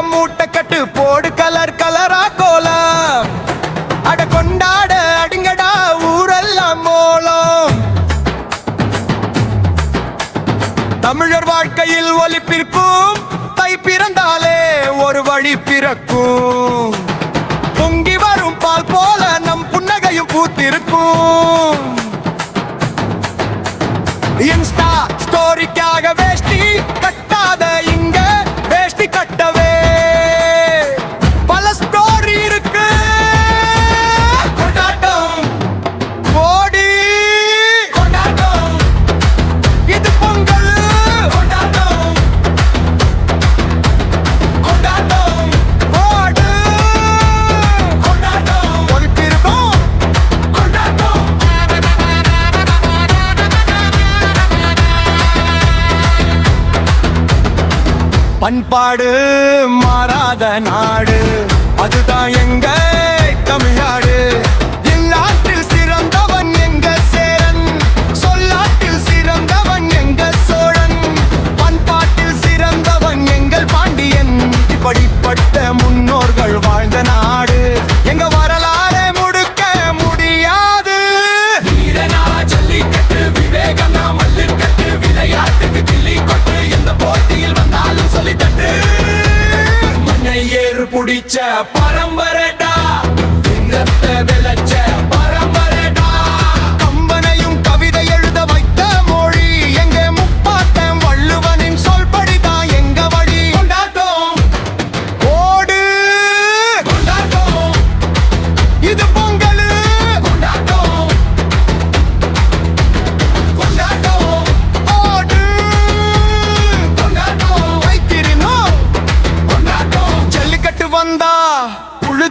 பழசையெல்லாம் மூட்டை கட்டு போடு கலர் கலரா கோலம். அட கொண்டாட அடிங்கடா ஊரெல்லாம் மோளம். தமிழர் வாழ்க்கையில் ஒலிப்பிற்கும் தை பிறந்தாலே ஒரு வழி பிறக்கும். பொங்கி வரும் பால் போல நம் புன்னகையும் பூத்திருக்கும். பண்பாடு மாறாத நாடு. அதுதான் எங்க பிடிச்ச பரம்பரடா சிங்கத்தை விளைச்ச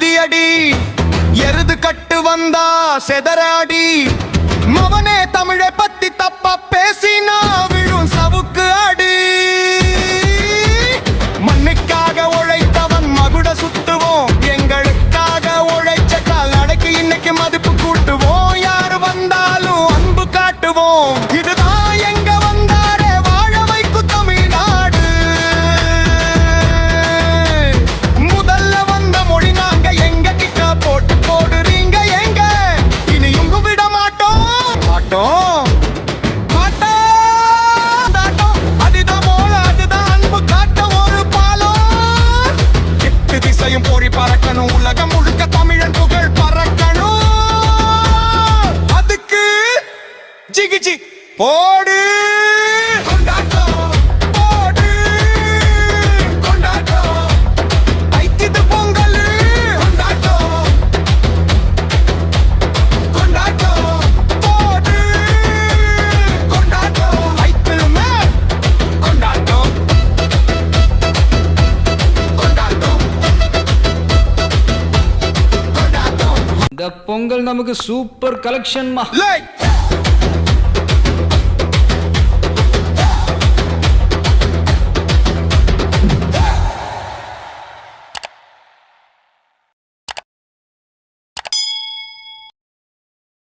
புழுதி எருது கட்டு வந்தா செதறாடி. மவனே தமிழை பத்தி தப்பா பேசினா விழும் சவுக்கு அடி. மண்ணுக்காக உழைத்தவன் மகுட சுத்துவோம். எங்களுக்காக உழைச்ச கால் அடக்கி இன்னைக்கு மதிப்பு கூட்டுவோம். யாரு வந்தாலும் அன்பு காட்டுவோம். எட்டு திசையும் போரி பறக்கணும். உலகம் முழுக்க தமிழன் புகழ் பறக்கணும். அதுக்கு ஜிகிஜி போடு. பொங்கல் நமக்கு சூப்பர் கலெக்ஷன்மா லைட்